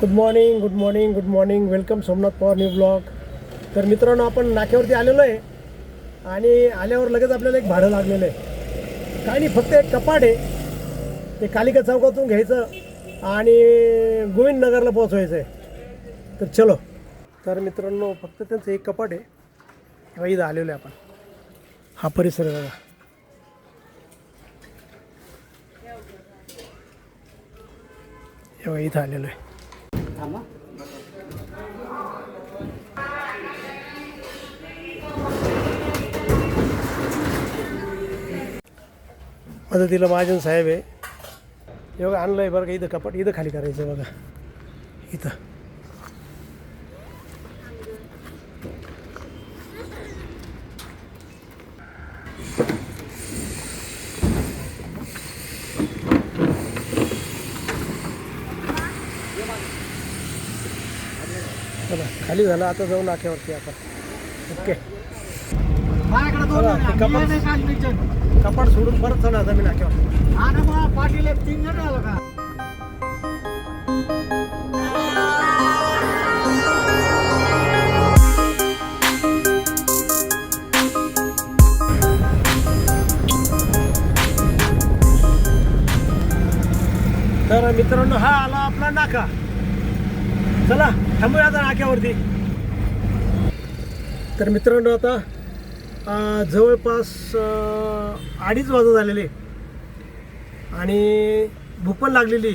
Good morning good morning good morning welcome Somnath Pawar new blog तर मित्रांनो आपण नाक्यावरती आलेलो आहे. आणि आल्यावर लगेच आपल्याला एक भाडं लागलेलं आहे. काय नाही फक्त एक कपाट आहे. ते कालिका चौकातून घ्यायचं आणि गोविंद नगरला पोहोचवायचं आहे. तर चलो. तर मित्रांनो फक्त त्यांचं एक कपाट आहे. तेव्हा इथं आलेलो आहे आपण. हा परिसर आहे बघा. इथं आलेलो आहे. मदतीला महाजन साहेब आहे हे बघा आणलं आहे बरं का इथं कपाट इथं खाली करायचं बघा इथं खाली झालं आता जाऊ नाक्यावरती आपण ओके. कपाट कपाट सोडून परत चला आता मी नाक्यावर पाटील एक तीन जण आलं का? तर मित्रांनो हा आला आपला नाका. चला थांबूया आता नाक्यावरती. तर मित्रांनो आता जवळपास अडीच वाजत झालेले आणि भूक पण लागलेली.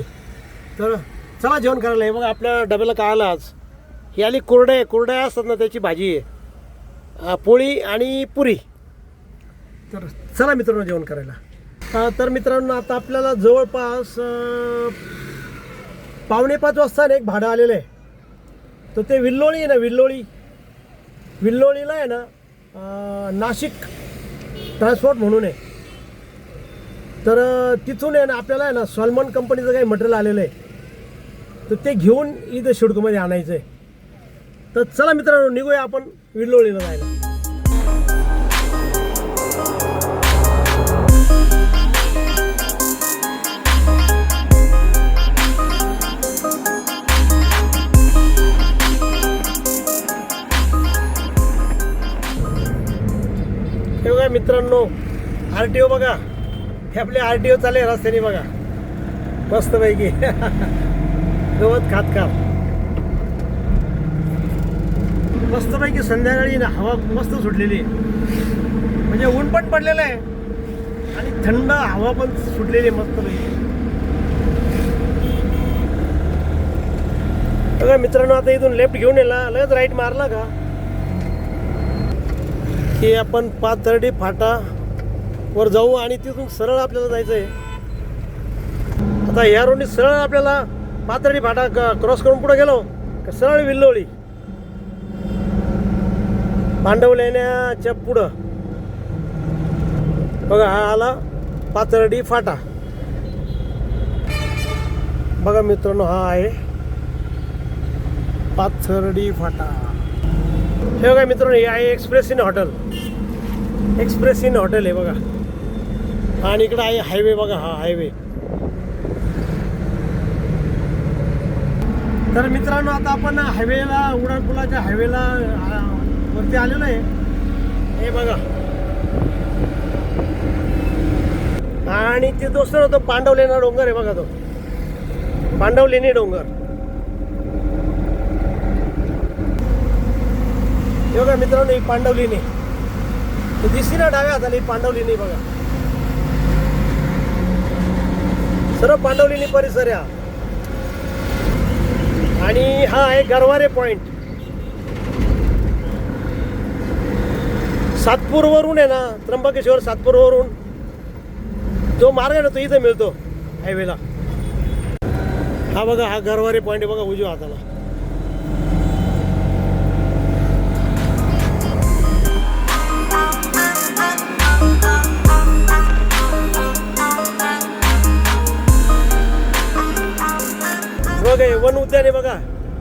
तर चला जेवण करायला. हे बघा आपल्या डब्याला काय आलं आज? ही आली कुरड्या. कोरड्या असतात ना त्याची भाजी आहे. पोळी आणि पुरी. तर चला मित्रांनो जेवण करायला. तर मित्रांनो आता आपल्याला जवळपास पावणे पाच वाजता एक भाडं आलेलं आहे. तर ते विल्लोळी आहे ना विल्लोळी? विल्लोळीला आहे ना नाशिक ट्रान्सपोर्ट म्हणून आहे. तर तिथून आहे ना आपल्याला आहे ना सॉल्मन कंपनीचं काही मटेरियल आलेलं आहे. तर ते घेऊन इथं शिडकोमध्ये आणायचं आहे तर चला मित्रांनो निघूया आपण विल्लोळीला जायला. मित्रांनो आर टी ओ बघा. हे आपले आर टी ओ चाले रस्त्याने बघा. मस्तपैकी गवत खात खात मस्तपैकी संध्याकाळी ना हवा मस्त सुटलेली. आहे म्हणजे ऊन पण पडलेलं आहे. आणि थंड हवा पण सुटलेली आहे मस्तपैकी बघा मित्रांनो आता इथून लेफ्ट घेऊन येला लगेच राईट मारला का? की आपण पाथर्डी फाटा वर जाऊ आणि तिथून सरळ आपल्याला जायचं आहे आता या रोडनी सरळ आपल्याला पाथर्डी फाटा क्रॉस करून पुढे गेलो का सरळ विल्लोळी. पांडव लेण्याच्या पुढं. बघा हा आला पाथर्डी फाटा. बघा मित्रांनो हा आहे पाथर्डी फाटा. हे बघा मित्रांनो हे आहे express inn hotel express inn hotel आहे बघा. आणि इकडं आहे हायवे बघा हा हायवे तर मित्रांनो आता आपण हायवेला उडानपुलाच्या हायवेला वरती आलेलो आहे. हे बघा. आणि ते दुसरं होतं पांडवलेना डोंगर आहे बघा तो. पांडवलेणी डोंगर. हे बघा मित्रांनो ही पांडवलीने तर दिसली ना डाव्या हाताला ही पांडवलीने बघा. सर्व पांडवलीने परिसर या हा. आणि हा आहे गरवारे पॉइंट सातपूरवरून आहे ना त्र्यंबकेश्वर सातपूरवरून. जो मार्ग आहे ना तो इथं मिळतो हायवेला. हा बघा हा गरवारे पॉइंट आहे बघा उजव्या हाताला. बघा हे वन उद्यान आहे बघा.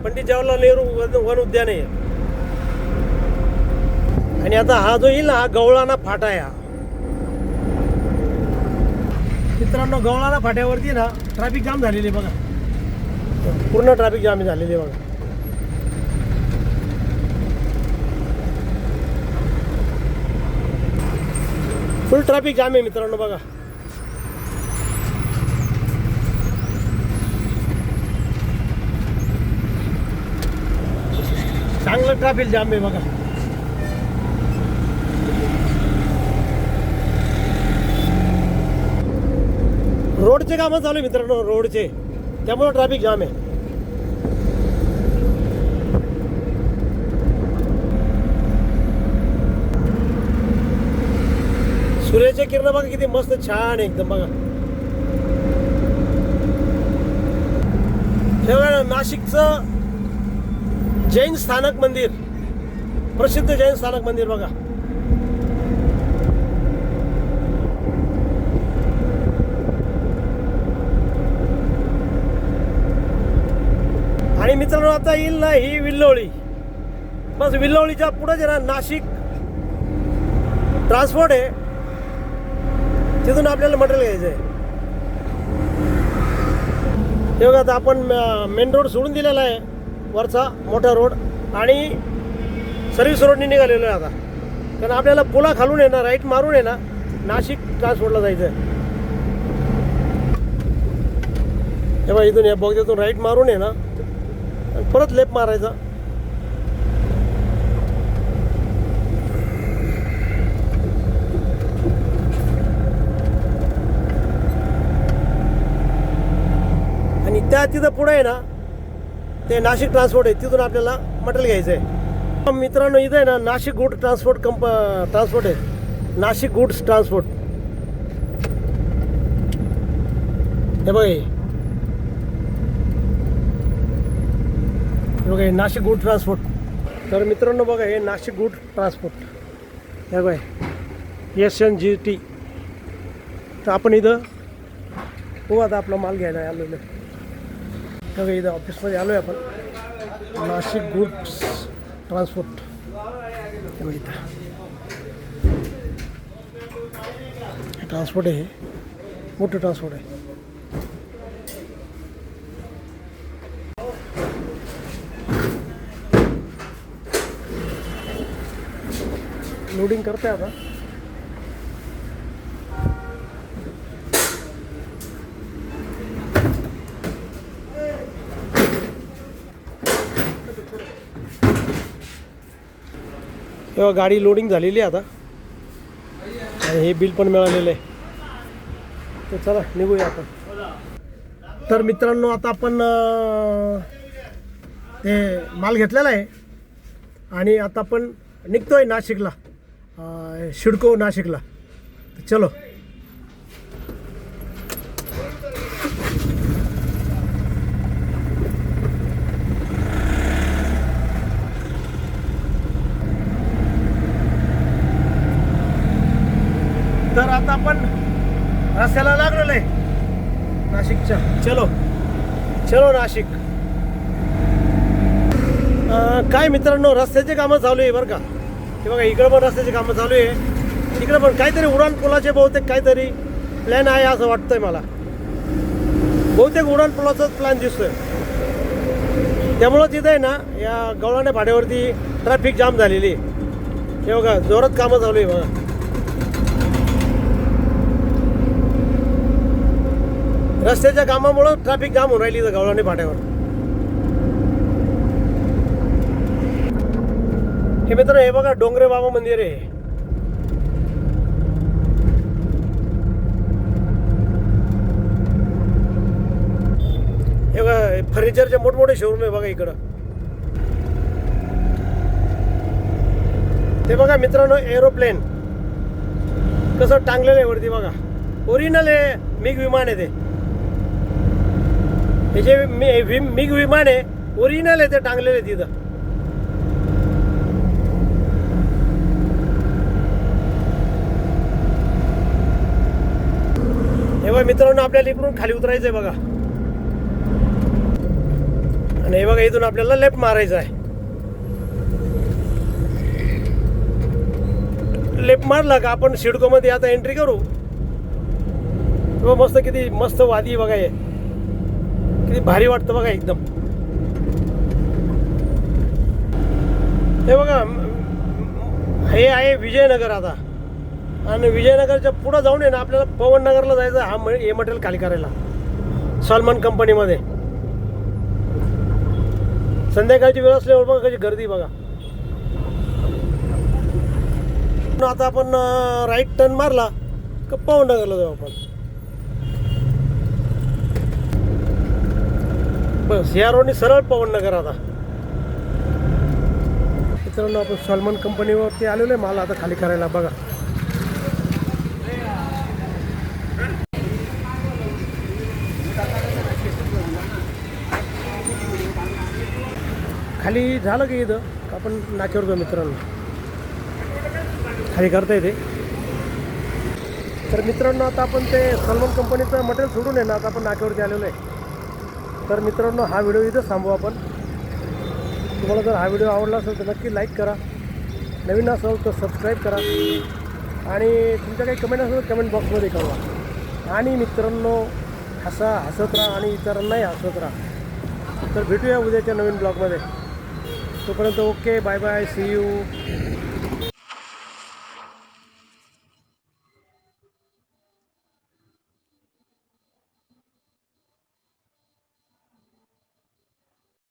पंडित जवाहरलाल नेहरू वन उद्यान आहे. आणि आता हा जो येईल ना हा गवळाना फाटा आहे हा. मित्रांनो गवळाना फाट्यावरती ना ट्रॅफिक जाम झालेली आहे बघा. पूर्ण ट्रॅफिक जाम झालेली आहे बघा. फुल ट्रॅफिक जाम आहे मित्रांनो बघा. चांगलं ट्रॅफिक जाम आहे बघा. रोडचे कामं चालू आहे मित्रांनो रोडचे. त्यामुळे ट्रॅफिक जाम आहे. सूर्याच्या किरण बघा किती मस्त छान आहे एकदम बघा. बघा नाशिकचं जैन स्थानक मंदिर. प्रसिद्ध जैन स्थानक मंदिर बघा. आणि मित्रांनो आता येईल ना ही विल्लोळी. बस विल्लोळीच्या पुढे जे ना नाशिक ट्रान्सपोर्ट आहे तिथून आपल्याला मटेरियल घ्यायचं आहे. तेव्हा आता आपण मेन रोड सोडून दिलेला आहे. वरचा मोठा रोड आणि सर्व्हिस रोडने निघालेलो आहे आता. कारण आपल्याला पुला खालून आहे ना राईट मारून आहे ना नाशिक ट्रान्सपोर्टला जायचं? आहे हे बघा इथून या बोगद्यातून राईट मारून आहे ना आणि परत लेप मारायचा. आणि त्या तिथं पुढे आहे ना ते नाशिक ट्रान्सपोर्ट आहे तिथून आपल्याला मटेरियल घ्यायचं आहे मित्रांनो इथं आहे ना नाशिक गुड ट्रान्सपोर्ट कंप ट्रान्सपोर्ट आहे. Nashik goods transport. हे बघा हे. बघा नाशिक गुड ट्रान्सपोर्ट. तर मित्रांनो बघा हे नाशिक गुड ट्रान्सपोर्ट. हे बघा एस एन जी टी तर आपण इथं हो आता आपला माल घ्यायला आलेलो. आहे बघा इथं ऑफिसमध्ये आलो आहे आपण नाशिक गुड्स हे बघा इथं हे। आहे मोठं ट्रान्सपोर्ट आहे लोडिंग करते आता तेव्हा गाडी लोडिंग झालेली आहे आता. आणि हे बिल पण मिळालेलं आहे. तर चला निघूया आता तर मित्रांनो आता आपण ते माल घेतलेला आहे. आणि आता आपण निघतोय नाशिकला. शिडको नाशिकला. चलो तर आता आपण रस्त्याला लागलेलो आहे. नाशिकच्या. चलो. चलो नाशिक. काय मित्रांनो रस्त्याचे कामं चालू आहे बरं का? हे बघा इकडं पण रस्त्याचे कामं चालू आहे. इकडं पण काहीतरी उडान पुलाचे बहुतेक काहीतरी प्लॅन आहे असं वाटतंय मला. बहुतेक उडान पुलाचाच प्लॅन दिसतोय. त्यामुळं तिथं आहे ना या गवळाने भाड्यावरती ट्रॅफिक जाम झालेली आहे. हे बघा जोरात कामं चालू आहे बघा. रस्त्याच्या कामामुळं ट्रॅफिक जाम होऊन राहिली इथं फाट्यावर. हे मित्र हे बघा डोंगरे बाबा मंदिर आहे. हे बघा फर्निचरचे मोठमोठे शोरूम आहे बघा इकडं. ते बघा मित्रांनो एरोप्लेन कसं टांगलेलं आहे वरती बघा. ओरिजिनल आहे मिग विमान आहे ते. हे जे मी वि- मिग विमान आहे ओरिजिनल आहे ते टांगलेले तिथं. हे बघा मित्रांनो आपल्याला इकडून खाली उतरायचं आहे बघा. आणि हे बघा इथून आपल्याला लेफ्ट मारायचं आहे. लेफ्ट मारला का आपण सिडकोमध्ये आता एंट्री करू? मस्त किती मस्त वादी बघा हे. किती भारी वाटतं बघा एकदम. हे बघा हे आहे विजयनगर आता. आणि विजयनगरच्या पुढं जाऊन आहे ना आपल्याला पवननगरला जायचं हा हे मटेरियल खाली करायला. सलमान कंपनीमध्ये. संध्याकाळची वेळ असल्यावर बघा कशी गर्दी बघा. आता आपण राईट टर्न मारला का पवननगरला जाऊ आपण? बस. या रोडने सरळ पवननगर आता. मित्रांनो आपण सलमान कंपनीवरती आलेलो आहे. माल आता खाली करायला बघा. खाली झालं की इथं? आपण नाक्यावर जाऊ मित्रांनो. खाली करता येते. तर मित्रांनो आता आपण ते सलमान कंपनीचं मटेरियल सोडून आहे ना आता आपण नाक्यावरती आलेलो आहे. तर मित्रांनो हा व्हिडिओ इथं थांबू आपण. तुम्हाला जर हा व्हिडिओ आवडला असेल तर नक्की लाईक करा. नवीन असेल तर सबस्क्राईब करा. आणि तुमच्या काही कमेंट असेल तर कमेंट बॉक्समध्ये कळवा. आणि मित्रांनो हसा हसत राहा आणि इतरांनाही हसत राहा. तर भेटूया उद्याच्या नवीन ब्लॉगमध्ये तोपर्यंत okay bye bye see you